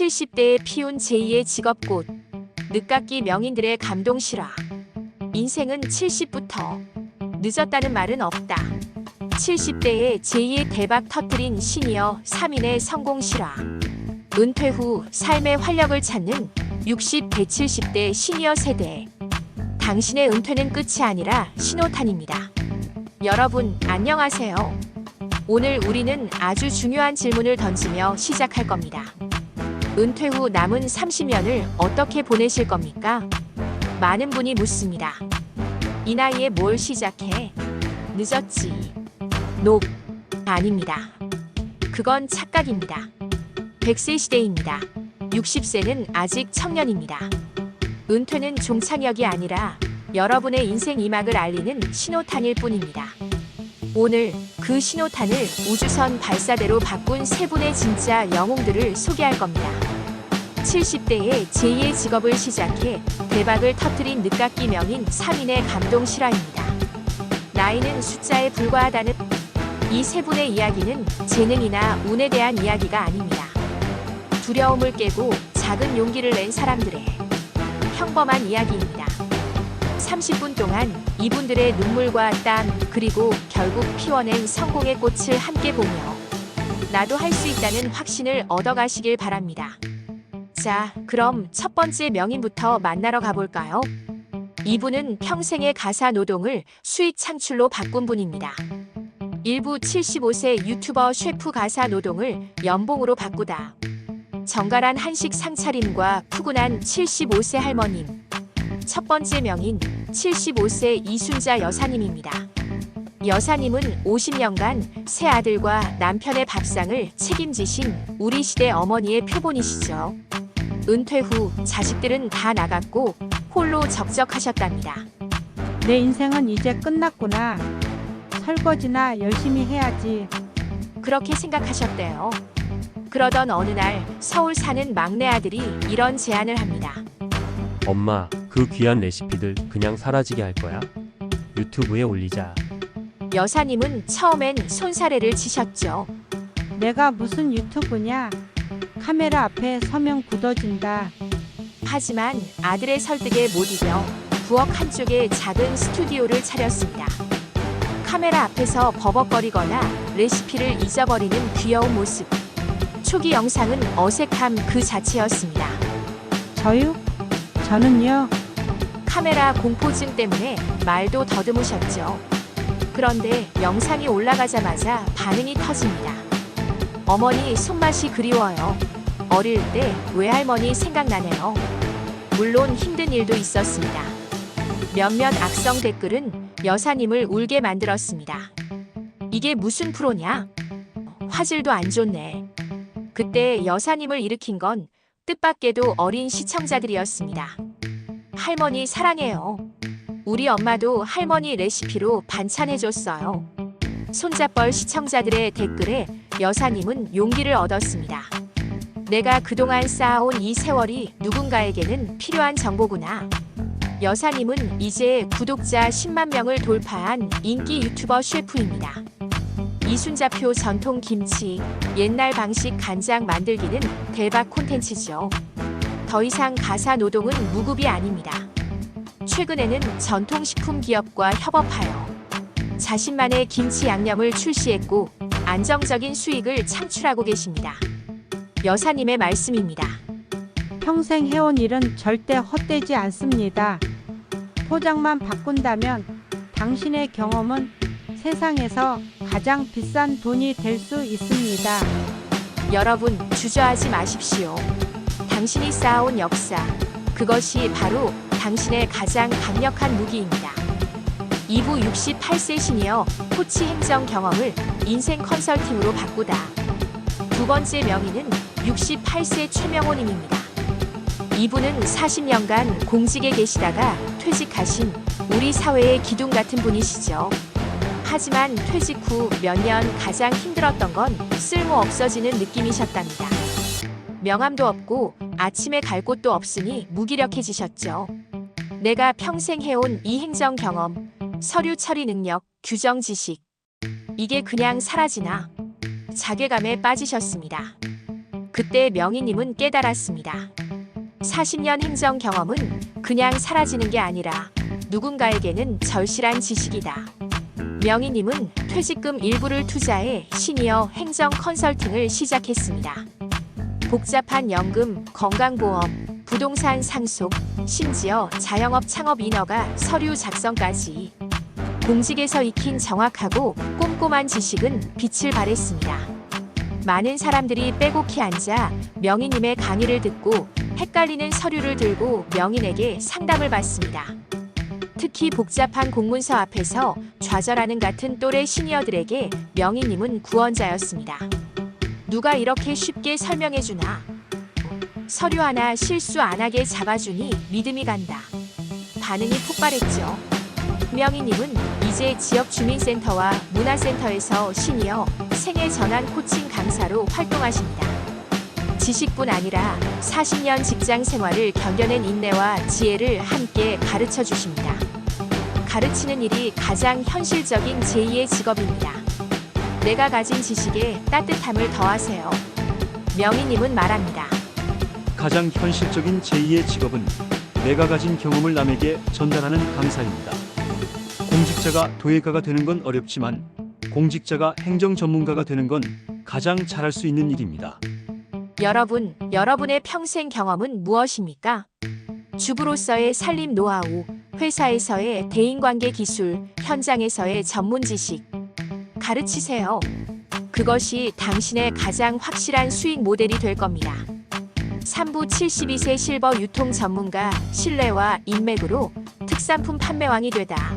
70대에 피운 제2의 직업꽃. 늦깎이 명인들의 감동 실화. 인생은 70부터 늦었다는 말은 없다. 70대에 제2의 대박 터뜨린 시니어 3인의 성공 실화. 은퇴 후 삶의 활력을 찾는 60, 170대 시니어 세대. 당신의 은퇴는 끝이 아니라 신호탄입니다. 여러분, 안녕하세요. 오늘 우리는 아주 중요한 질문을 던지며 시작할 겁니다. 은퇴 후 남은 30년을 어떻게 보내실 겁니까? 많은 분이 묻습니다. 이 나이에 뭘 시작해? 늦었지. 녹. 아닙니다. 그건 착각입니다. 100세 시대입니다. 60세는 아직 청년입니다. 은퇴는 종착역이 아니라 여러분의 인생 이막을 알리는 신호탄일 뿐입니다. 오늘 그 신호탄을 우주선 발사대로 바꾼 세 분의 진짜 영웅들을 소개할 겁니다. 70대에 제2의 직업을 시작해 대박을 터뜨린 늦깎이 명인 3인의 감동 실화입니다. 나이는 숫자에 불과하다는 이 세 분의 이야기는 재능이나 운에 대한 이야기가 아닙니다. 두려움을 깨고 작은 용기를 낸 사람들의 평범한 이야기입니다. 30분 동안 이분들의 눈물과 땀 그리고 결국 피워낸 성공의 꽃을 함께 보며 나도 할 수 있다는 확신을 얻어가시길 바랍니다. 자, 그럼 첫 번째 명인부터 만나러 가볼까요? 이분은 평생의 가사 노동을 수익 창출로 바꾼 분입니다. 일부 75세 유튜버 셰프 가사 노동을 연봉으로 바꾸다. 정갈한 한식 상차림과 푸근한 75세 할머님. 첫 번째 명인 75세 이순자 여사님입니다. 여사님은 50년간 세 아들과 남편의 밥상을 책임지신 우리 시대 어머니의 표본이시죠. 은퇴 후 자식들은 다 나갔고 홀로 적적하셨답니다. 내 인생은 이제 끝났구나. 설거지나 열심히 해야지. 그렇게 생각하셨대요. 그러던 어느 날 서울 사는 막내 아들이 이런 제안을 합니다. 엄마, 그 귀한 레시피들 그냥 사라지게 할 거야? 유튜브에 올리자. 여사님은 처음엔 손사래를 치셨죠. 내가 무슨 유튜브냐? 카메라 앞에 서면 굳어진다. 하지만 아들의 설득에 못 이겨 부엌 한쪽에 작은 스튜디오를 차렸습니다. 카메라 앞에서 버벅거리거나 레시피를 잊어버리는 귀여운 모습. 초기 영상은 어색함 그 자체였습니다. 저요? 저는요. 카메라 공포증 때문에 말도 더듬으셨죠. 그런데 영상이 올라가자마자 반응이 터집니다. 어머니 손맛이 그리워요. 어릴 때 외할머니 생각나네요. 물론 힘든 일도 있었습니다. 몇몇 악성 댓글은 여사님을 울게 만들었습니다. 이게 무슨 프로냐? 화질도 안 좋네. 그때 여사님을 일으킨 건 뜻밖에도 어린 시청자들이었습니다. 할머니 사랑해요. 우리 엄마도 할머니 레시피로 반찬해줬어요. 손잡벌 시청자들의 댓글에 여사님은 용기를 얻었습니다. 내가 그동안 쌓아온 이 세월이 누군가에게는 필요한 정보구나. 여사님은 이제 구독자 10만 명을 돌파한 인기 유튜버 셰프입니다. 이순자표 전통 김치, 옛날 방식 간장 만들기는 대박 콘텐츠죠. 더 이상 가사 노동은 무급이 아닙니다. 최근에는 전통식품 기업과 협업하여 자신만의 김치 양념을 출시했고 안정적인 수익을 창출하고 계십니다. 여사님의 말씀입니다. 평생 해온 일은 절대 헛되지 않습니다. 포장만 바꾼다면 당신의 경험은 세상에서 가장 비싼 돈이 될 수 있습니다. 여러분 주저하지 마십시오. 당신이 쌓아온 역사, 그것이 바로 당신의 가장 강력한 무기입니다. 2부 68세 시니어 코치 행정 경험을 인생 컨설팅으로 바꾸다. 두 번째 명의는 68세 최명호님입니다. 이분은 40년간 공직에 계시다가 퇴직하신 우리 사회의 기둥 같은 분이시죠. 하지만 퇴직 후 몇 년 가장 힘들었던 건 쓸모 없어지는 느낌이셨답니다. 명함도 없고 아침에 갈 곳도 없으니 무기력해지셨죠. 내가 평생 해온 이 행정 경험, 서류 처리 능력, 규정 지식. 이게 그냥 사라지나. 자괴감에 빠지셨습니다. 그때 명희님은 깨달았습니다. 40년 행정 경험은 그냥 사라지는 게 아니라 누군가에게는 절실한 지식이다. 명희님은 퇴직금 일부를 투자해 시니어 행정 컨설팅을 시작했습니다. 복잡한 연금, 건강보험, 부동산 상속, 심지어 자영업 창업 인허가 서류 작성까지 공직에서 익힌 정확하고 꼼꼼한 지식은 빛을 발했습니다. 많은 사람들이 빼곡히 앉아 명희님의 강의를 듣고 헷갈리는 서류를 들고 명인에게 상담을 받습니다. 특히 복잡한 공문서 앞에서 좌절하는 같은 또래 시니어들에게 명희님은 구원자였습니다. 누가 이렇게 쉽게 설명해주나? 서류 하나 실수 안 하게 잡아주니 믿음이 간다. 반응이 폭발했죠. 명희님은 이제 지역 주민센터와 문화센터에서 시니어 생애 전환 코칭 강사로 활동하십니다. 지식뿐 아니라 40년 직장 생활을 견뎌낸 인내와 지혜를 함께 가르쳐 주십니다. 가르치는 일이 가장 현실적인 제2의 직업입니다. 내가 가진 지식에 따뜻함을 더하세요. 명희님은 말합니다. 가장 현실적인 제2의 직업은 내가 가진 경험을 남에게 전달하는 강사입니다. 공직자가 도예가가 되는 건 어렵지만 공직자가 행정 전문가가 되는 건 가장 잘할 수 있는 일입니다. 여러분, 여러분의 평생 경험은 무엇입니까? 주부로서의 살림 노하우, 회사에서의 대인관계 기술, 현장에서의 전문 지식. 가르치세요. 그것이 당신의 가장 확실한 수익 모델이 될 겁니다. 3부 72세 실버 유통 전문가 신뢰와 인맥으로 특산품 판매왕이 되다.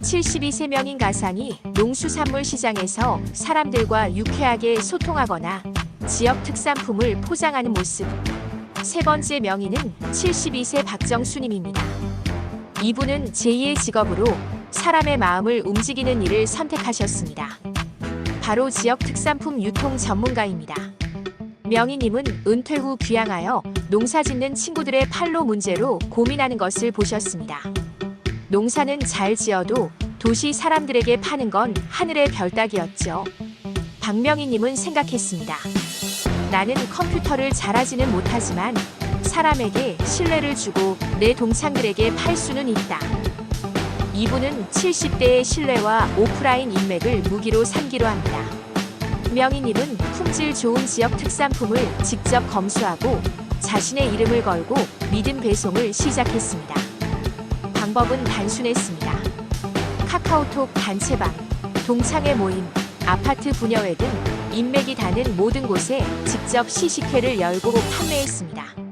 72세 명인 가상이 농수산물 시장에서 사람들과 유쾌하게 소통하거나 지역 특산품을 포장하는 모습. 세 번째 명의는 72세 박정수님입니다. 이분은 제2의 직업으로 사람의 마음을 움직이는 일을 선택하셨습니다. 바로 지역 특산품 유통 전문가입니다. 명희님은 은퇴 후 귀향하여 농사 짓는 친구들의 팔로 문제로 고민하는 것을 보셨습니다. 농사는 잘 지어도 도시 사람들에게 파는 건 하늘의 별 따기였죠. 박명희님은 생각했습니다. 나는 컴퓨터를 잘하지는 못하지만 사람에게 신뢰를 주고 내 동창들에게 팔 수는 있다. 이분은 70대의 신뢰와 오프라인 인맥을 무기로 삼기로 합니다. 명희님은 품질 좋은 지역 특산품을 직접 검수하고 자신의 이름을 걸고 믿음 배송을 시작했습니다. 방법은 단순했습니다. 카카오톡 단체방, 동창회 모임, 아파트 분여회 등 인맥이 닿는 모든 곳에 직접 시식회를 열고 판매했습니다.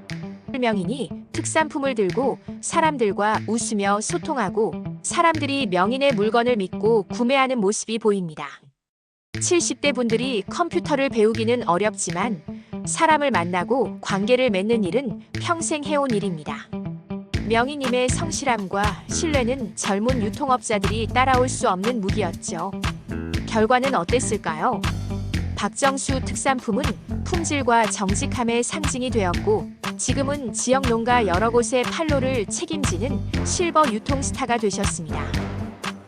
명인이 특산품을 들고 사람들과 웃으며 소통하고 사람들이 명인의 물건을 믿고 구매하는 모습이 보입니다. 70대 분들이 컴퓨터를 배우기는 어렵지만 사람을 만나고 관계를 맺는 일은 평생 해온 일입니다. 명희님의 성실함과 신뢰는 젊은 유통업자들이 따라올 수 없는 무기였죠. 결과는 어땠을까요? 박정수 특산품은 품질과 정직함의 상징이 되었고 지금은 지역 농가 여러 곳의 판로를 책임지는 실버 유통 스타가 되셨습니다.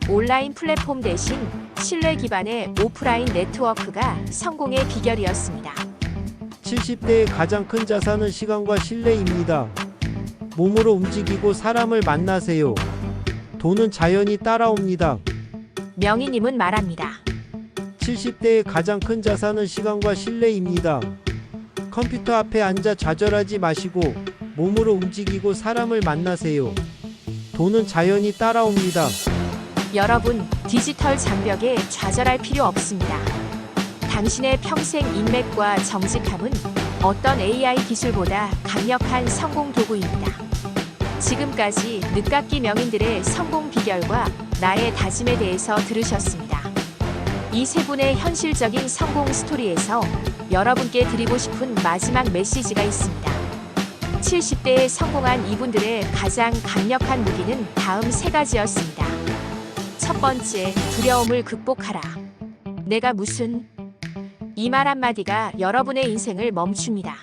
온라인 플랫폼 대신 신뢰 기반의 오프라인 네트워크가 성공의 비결이었습니다. 70대의 가장 큰 자산은 시간과 신뢰입니다. 몸으로 움직이고 사람을 만나세요. 돈은 자연히 따라옵니다. 명희님은 말합니다. 70대의 가장 큰 자산은 시간과 신뢰입니다. 컴퓨터 앞에 앉아 좌절하지 마시고 몸으로 움직이고 사람을 만나세요. 돈은 자연히 따라옵니다. 여러분, 디지털 장벽에 좌절할 필요 없습니다. 당신의 평생 인맥과 정직함은 어떤 AI 기술보다 강력한 성공 도구입니다. 지금까지 늦깎이 명인들의 성공 비결과 나의 다짐에 대해서 들으셨습니다. 이 세 분의 현실적인 성공 스토리에서 여러분께 드리고 싶은 마지막 메시지가 있습니다. 70대에 성공한 이분들의 가장 강력한 무기는 다음 세 가지였습니다. 첫 번째, 두려움을 극복하라. 내가 무슨 이 말 한마디가 여러분의 인생을 멈춥니다.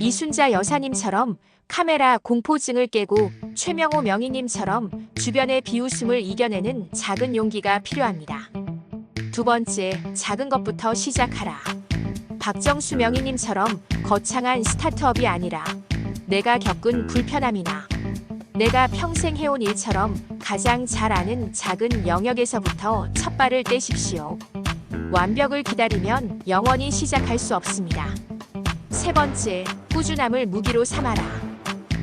이순자 여사님처럼 카메라 공포증을 깨고 최명호 명희님처럼 주변의 비웃음을 이겨내는 작은 용기가 필요합니다. 두 번째, 작은 것부터 시작하라. 박정수 명희님처럼 거창한 스타트업이 아니라 내가 겪은 불편함이나 내가 평생 해온 일처럼 가장 잘 아는 작은 영역에서부터 첫 발을 떼십시오. 완벽을 기다리면 영원히 시작할 수 없습니다. 세 번째, 꾸준함을 무기로 삼아라.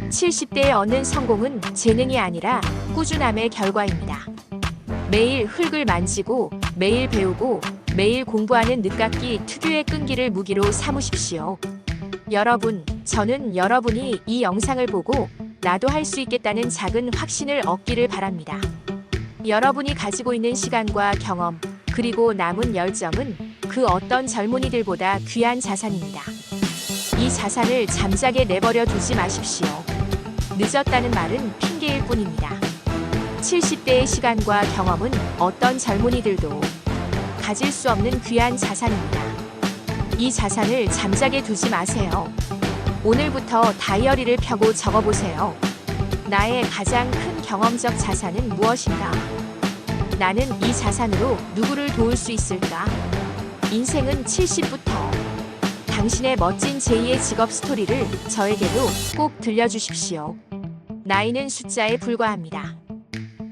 70대에 얻는 성공은 재능이 아니라 꾸준함의 결과입니다. 매일 흙을 만지고 매일 배우고 매일 공부하는 늦깎이 특유의 끈기를 무기로 삼으십시오. 여러분, 저는 여러분이 이 영상을 보고 나도 할 수 있겠다는 작은 확신을 얻기를 바랍니다. 여러분이 가지고 있는 시간과 경험, 그리고 남은 열정은 그 어떤 젊은이들보다 귀한 자산입니다. 이 자산을 잠자게 내버려 두지 마십시오. 늦었다는 말은 핑계일 뿐입니다. 70대의 시간과 경험은 어떤 젊은이들도 가질 수 없는 귀한 자산입니다. 이 자산을 잠자게 두지 마세요. 오늘부터 다이어리를 펴고 적어보세요. 나의 가장 큰 경험적 자산은 무엇인가? 나는 이 자산으로 누구를 도울 수 있을까? 인생은 70부터 당신의 멋진 제2의 직업 스토리를 저에게도 꼭 들려주십시오. 나이는 숫자에 불과합니다.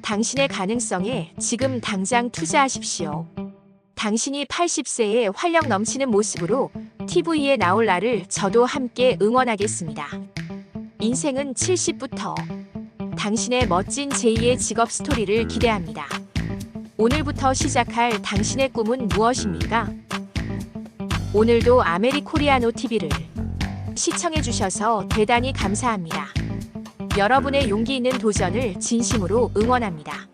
당신의 가능성에 지금 당장 투자하십시오. 당신이 80세에 활력 넘치는 모습으로 TV에 나올 날을 저도 함께 응원하겠습니다. 인생은 70부터 당신의 멋진 제2의 직업 스토리를 기대합니다. 오늘부터 시작할 당신의 꿈은 무엇입니까? 오늘도 아메리코리아노 TV를 시청해주셔서 대단히 감사합니다. 여러분의 용기 있는 도전을 진심으로 응원합니다.